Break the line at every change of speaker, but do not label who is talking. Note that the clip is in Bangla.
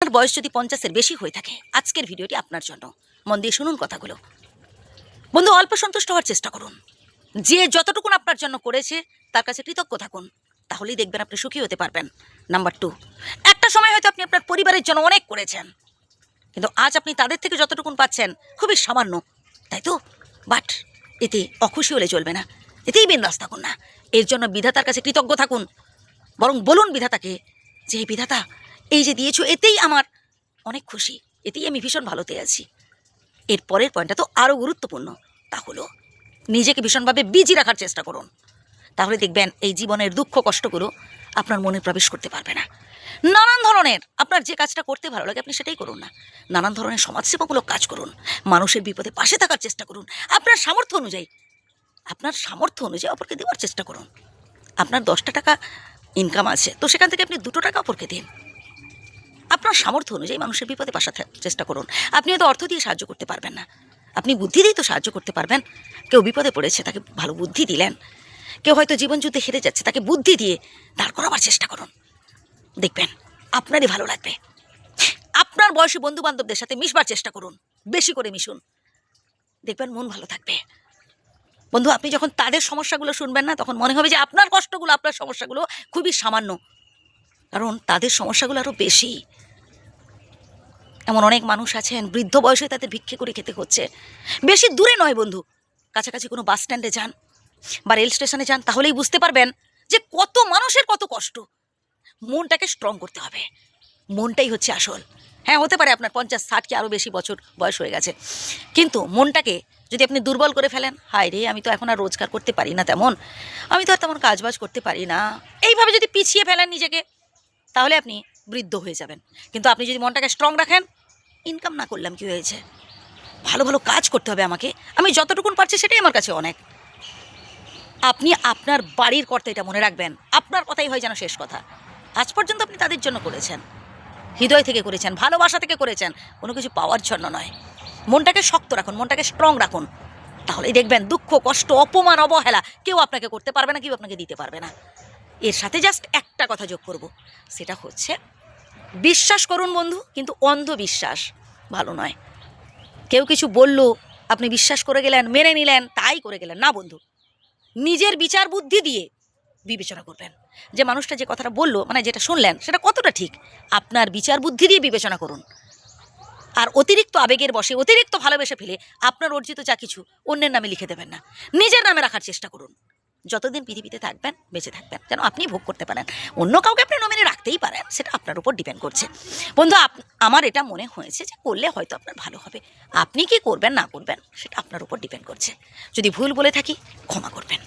আপনার বয়স যদি পঞ্চাশের বেশি হয়ে থাকে, আজকের ভিডিওটি আপনার জন্য। মন দিয়ে শুনুন কথাগুলো। বন্ধু, অল্প সন্তুষ্ট হওয়ার চেষ্টা করুন। যে যতটুকুন আপনার জন্য করেছে, তার কাছে কৃতজ্ঞ থাকুন। তাহলেই দেখবেন আপনি সুখী হতে পারবেন। নাম্বার টু, একটা সময় হয়তো আপনি আপনার পরিবারের জন্য অনেক করেছেন, কিন্তু আজ আপনি তাদের থেকে যতটুকুন পাচ্ছেন, খুবই সামান্য, তাই তো? বাট, এতে অখুশি হলে চলবে না, এতেই বিন্দাস থাকুন না। এর জন্য বিধাতার কাছে কৃতজ্ঞ থাকুন। বরং বলুন বিধাতাকে যে "হে বিধাতা এই যে দিয়েছ, এতেই আমার অনেক খুশি, এতেই আমি ভীষণ ভালোতে আছি। এর পরের পয়েন্টটা তো আরও গুরুত্বপূর্ণ। তা হলো, নিজেকে ভীষণভাবে বিজি রাখার চেষ্টা করুন। তাহলে দেখবেন এই জীবনের দুঃখ কষ্টগুলো আপনার মনে প্রবেশ করতে পারবে না। নানান ধরনের আপনার যে কাজটা করতে ভালো লাগে, আপনি সেটাই করুন না। নানান ধরনের সমাজসেবামূলক কাজ করুন। মানুষের বিপদে পাশে থাকার চেষ্টা করুন। আপনার সামর্থ্য অনুযায়ী, আপনার সামর্থ্য অনুযায়ী অপরকে দেওয়ার চেষ্টা করুন। আপনার দশটা টাকা ইনকাম আছে, তো সেখান থেকে আপনি দুটো টাকা অপরকে দিন। আপনার সামর্থ্য অনুযায়ী মানুষের বিপদে পাশা চেষ্টা করুন। আপনি হয়তো অর্থ দিয়ে সাহায্য করতে পারবেন না। আপনি বুদ্ধি দিয়েই তো সাহায্য করতে পারবেন। কেউ বিপদে পড়েছে, তাকে ভালো বুদ্ধি দিলেন। কেউ হয়তো জীবনযুদ্ধে হেরে যাচ্ছে, তাকে বুদ্ধি দিয়ে দাঁড় করাবার চেষ্টা করুন। দেখবেন, আপনারই ভালো লাগবে। আপনার বয়সী বন্ধু বান্ধবদের সাথে মিশবার চেষ্টা করুন। বেশি করে মিশুন। দেখবেন, মন ভালো থাকবে। বন্ধু, আপনি যখন তাদের সমস্যাগুলো শুনবেন না, তখন মনে হবে যে আপনার কষ্টগুলো, আপনার সমস্যাগুলো খুবই সামান্য। কারণ তাদের সমস্যাগুলো আরও বেশি। এমন অনেক মানুষ আছেন, বৃদ্ধ বয়সে তাদের ভিক্ষে করে খেতে হচ্ছে। বেশি দূরে নয় বন্ধু, কাছাকাছি কোনো বাস স্ট্যান্ডে যান বা রেল স্টেশনে যান, তাহলেই বুঝতে পারবেন যে কত মানুষের কত কষ্ট। মনটাকে স্ট্রং করতে হবে। মনটাই হচ্ছে আসল। হ্যাঁ হতে পারে আপনার পঞ্চাশ, ষাট কি আরও বেশি বছর বয়স হয়ে গেছে। কিন্তু মনটাকে যদি আপনি দুর্বল করে ফেলেন, হায় রে, আমি তো এখন আর রোজগার করতে পারি না তেমন। আমি তো আর তেমন কাজবাজ করতে পারি না। এইভাবে যদি পিছিয়ে ফেলেন নিজেকে, তাহলে আপনি বৃদ্ধ হয়ে যাবেন। কিন্তু আপনি যদি মনটাকে স্ট্রং রাখেন ইনকাম না করলাম কি হয়েছে? ভালো ভালো কাজ করতে হবে আমাকে। আমি যতটুকুন পারছি সেটাই আমার কাছে অনেক। আপনি আপনার বাড়ির কর্তা এটা মনে রাখবেন। আপনার কথাই হয় যেন শেষ কথা। আজ পর্যন্ত আপনি তাদের জন্য করেছেন। হৃদয় থেকে করেছেন, ভালোবাসা থেকে করেছেন। কোনো কিছু পাওয়ার জন্য নয়। মনটাকে শক্ত রাখুন, মনটাকে স্ট্রং রাখুন। তাহলেই দেখবেন দুঃখ, কষ্ট, অপমান, অবহেলা কেউ আপনাকে করতে পারবে না, কেউ আপনাকে দিতে পারবে না। এর সাথে জাস্ট একটা কথা যোগ করব। সেটা হচ্ছে বিশ্বাস করুন বন্ধু, কিন্তু অন্ধবিশ্বাস ভালো নয়। কেউ কিছু বলল, আপনি বিশ্বাস করে গেলেন, মেনে নিলেন, তাই করে গেলেন। না বন্ধু, নিজের বিচার বুদ্ধি দিয়ে বিবেচনা করবেন। যে মানুষটা যে কথাটা বলল মানে যেটা শুনলেন, সেটা কতটা ঠিক, আপনার বিচার বুদ্ধি দিয়ে বিবেচনা করুন। আর অতিরিক্ত আবেগের বসে অতিরিক্ত ভালোবেসে ফেলে আপনার অর্জিত যা কিছু অন্যের নামে লিখে দেবেন না। নিজের নামে রাখার চেষ্টা করুন। যতদিন পৃথিবীতে থাকবেন, বেঁচে থাকবেন, যেন আপনি ভোগ করতে পারেন। অন্য কাউকে আপনি নমিনে রাখতেই পারেন, সেটা আপনার উপর ডিপেন্ড করছে। বন্ধু আমার এটা মনে হয়েছে যে করলে হয়তো আপনার ভালো হবে। আপনি কি করবেন, না করবেন, সেটা আপনার উপর ডিপেন্ড করছে। যদি ভুল বলে থাকি, ক্ষমা করবেন।